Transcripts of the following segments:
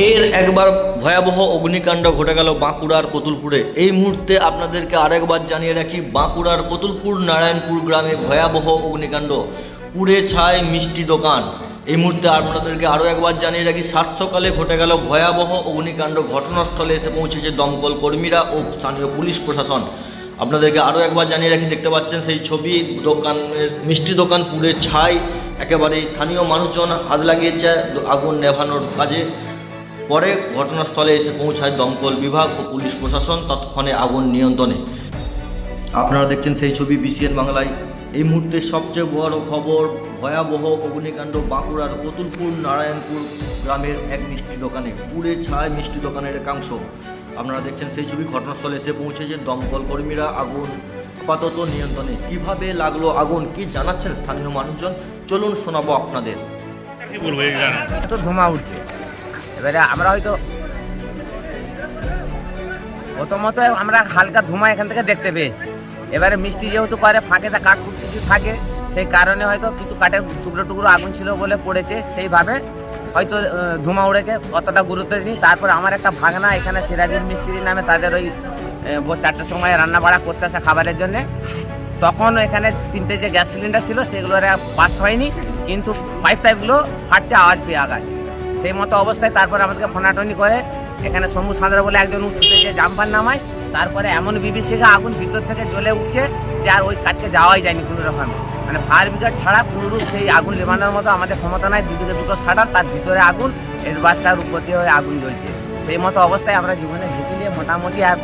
ফের একবার ভয়াবহ অগ্নিকাণ্ড ঘটে গেল বাঁকুড়ার কতুলপুরে। এই মুহূর্তে আপনাদেরকে আরেকবার জানিয়ে রাখি, বাঁকুড়ার কতুলপুর নারায়ণপুর গ্রামে ভয়াবহ অগ্নিকাণ্ড, পুড়ে ছায় মিষ্টি দোকান। এই মুহূর্তে আপনাদেরকে আরও একবার জানিয়ে রাখি, সাত সকালে ঘটে গেল ভয়াবহ অগ্নিকাণ্ড ঘটনাস্থলে এসে পৌঁছেছে দমকল কর্মীরা ও স্থানীয় পুলিশ প্রশাসন। আপনাদেরকে আরও একবার জানিয়ে রাখি, দেখতে পাচ্ছেন সেই ছবি, দোকানের মিষ্টি দোকান পুড়ে ছাই, একেবারে স্থানীয় মানুষজন হাত লাগিয়েছে, আগুন নেভানোর কাজে। পরে ঘটনাস্থলে এসে পৌঁছায় দমকল বিভাগ ও পুলিশ প্রশাসন তৎক্ষণে আগুন নিয়ন্ত্রণে। আপনারা দেখছেন সেই ছবি বিসিএন বাংলায়। এই মুহূর্তে সবচেয়ে বড় খবর ভয়াবহ অগ্নিকাণ্ড বাঁকুড়ার কতুলপুর নারায়ণপুর গ্রামের এক মিষ্টি দোকানে। পুড়ে ছায় মিষ্টি দোকানের একাংশ। আপনারা দেখছেন সেই ছবি ঘটনাস্থলে এসে পৌঁছেছে দমকল কর্মীরা আগুন আপাতত নিয়ন্ত্রণে। কীভাবে লাগল আগুন কি জানাচ্ছেন স্থানীয় মানুষজন? চলুন শোনাবো আপনাদের। কি বলব তো ধোঁয়া উঠছে। এবারে আমরা হয়তো প্রথমত আমরা হালকা ধোঁয়া এখান থেকে দেখতে পেয়েছি। এবারে মিষ্টি যেহেতু করে, ফাঁকে তা কাঠ কিছু থাকে, সেই কারণে হয়তো কিছু কাঠের টুকরো টুকরো আগুন ছিল বলে পড়েছে। সেইভাবে হয়তো ধোঁয়া উড়েছে, অতটা গুরুত্ব দিই তারপর আমার একটা ভাগনা এখানে সিরাজুল মিস্ত্রি নামে তাদের ওই চারটের সময় রান্না বাড়া করতে আসে খাবারের জন্যে। তখন এখানে তিনটে যে গ্যাস সিলিন্ডার ছিল, সেগুলো পাস্ট হয়নি, কিন্তু পাইপ টাইপগুলো ফাটছে আওয়াজ পেয়ে আগায়। সেই মতো অবস্থায় তারপর আমাদেরকে ফোনাটনি করে, এখানে শম্ভু সাঁতরা বলে একজন উঠতে যে জাম্পার নামায়। তারপরে এমন বিবিসিকে আগুন ভিতর থেকে জ্বলে উঠছে যে আর ওই কাজকে যাওয়াই যায়নি কোনো রকমে। মানে ফায়ার ব্রিগেড ছাড়া কোনোরূপ সেই আগুন নেভানোর মতো আমাদের ক্ষমতা নাই। দুদিকে দুটো শাটার, তার ভিতরে আগুন, এর বাসটার উপর দিয়ে ওই আগুন জ্বলছে। সেই মতো অবস্থায় আমরা জীবনে ঝুঁকি নিয়ে মোটামুটি আর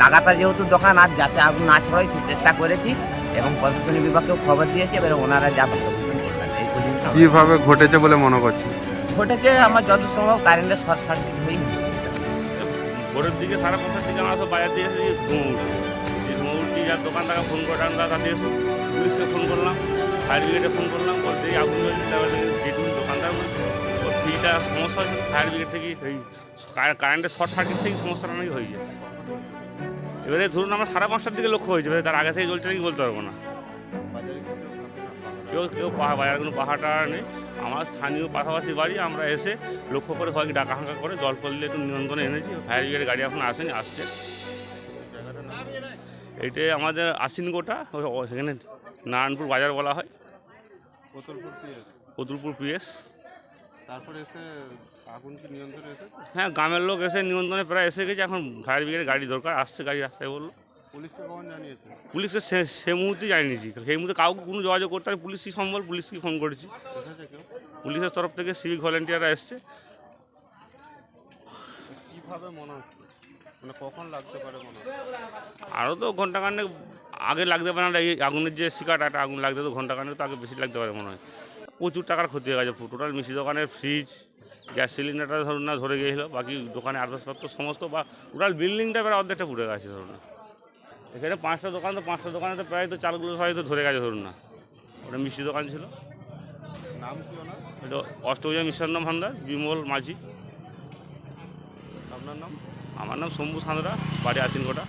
লাগাতার যেহেতু দোকান, আর যাতে আগুন না ছড়ায় সে চেষ্টা করেছি এবং প্রশাসনিক বিভাগকেও খবর দিয়েছি, এবার ওনারা যা কীভাবে ঘটেছে বলে মনে করছে ঘটেছে আমার যত সম্ভব কারেন্টের শর্ট সার্কিট হয়েই ভোরের দিকে সাড়ে পাঁচটার দিকে আমরা সব বাজার দিয়ে এসে ধুমো উঠছে উঠছি যার দোকান তাকে ফোন করে আমরা এসে পুলিশকে ফোন করলাম ফায়ার ব্রিগেডে ফোন করলাম বলতে আগুন জ্বলছে তাহলে যেটুকু দোকানদার বলছে ওর ফ্রিটা সমস্যা হচ্ছে ফায়ার ব্রিগেড থেকে এই কারেন্টের শর্ট সার্কিট থেকে সমস্যাটা নাকি হয়ে যায়। এবারে ধরুন আমরা সাড়ে পাঁচটার দিকে লক্ষ্য হয়েছে তার আগে থেকে জ্বলছে নাকি বলতে পারব না। কেউ কেউ বাজার কোনো পাহাড়টা নেই। আমার স্থানীয় পাশাপাশি বাড়ি আমরা এসে লক্ষ্য করে সবাইকে ডাকা হাঁকা করে ফল দিয়ে একটু নিয়ন্ত্রণে এনেছি। ফায়ার ব্রিগেড গাড়ি এখন আসেনি আসছে। এইটা আমাদের আশ্বিন গোটা ও- ও- সেখানে নারায়ণপুর বাজার বলা হয়। কতুলপুর পিএস? পিএস। তারপরে এসে আগুন কি নিয়ন্ত্রণে হ্যাঁ গ্রামের লোক এসে নিয়ন্ত্রণে প্রায় এসে গেছে এখন ফায়ার ব্রিগেড গাড়ি দরকার আসছে গাড়ি রাস্তায় বলল। পুলিশকে পুলিশকে সে সে মুহূর্তে জানিয়েছি। সেই মুহূর্তে কাউকে কোনো যোগাযোগ করতে হবে পুলিশই সম্বল পুলিশকে ফোন করেছি? পুলিশের তরফ থেকে সিভিক ভলেন্টিয়াররা এসছে। কীভাবে মনে হচ্ছে? মানে কখন লাগতে পারে মনে আরও তো ঘন্টাখানেক আগে লাগতে পারে না। এই আগুনের যে শিকারটা একটা আগুন লাগতে তো ঘন্টাখানেক তো আগে বেশি লাগতে পারে মনে হয়। প্রচুর টাকার ক্ষতি হয়ে গেছে। টোটাল মিষ্টি দোকানের ফ্রিজ গ্যাস সিলিন্ডারটা ধরুন না ধরে গিয়েছিল। বাকি দোকানে আসবাবপত্র সমস্ত বা টোটাল বিল্ডিংটা প্রায় অর্ধেকটা পুড়ে গেছে ধরুন না। এখানে পাঁচটা দোকান তো পাঁচটা দোকানে তো প্রায় তো চালগুলো সবাই তো ধরে গেছে ধরুন না। ওটা মিষ্টি দোকান ছিল। নাম কি ওনার এটা অষ্টভুজা মিষ্টান্ন ভান্ডার বিমল মাঝি। আপনার নাম? আমার নাম শম্ভু সাঁতরা বাড়ি আসিনকোটা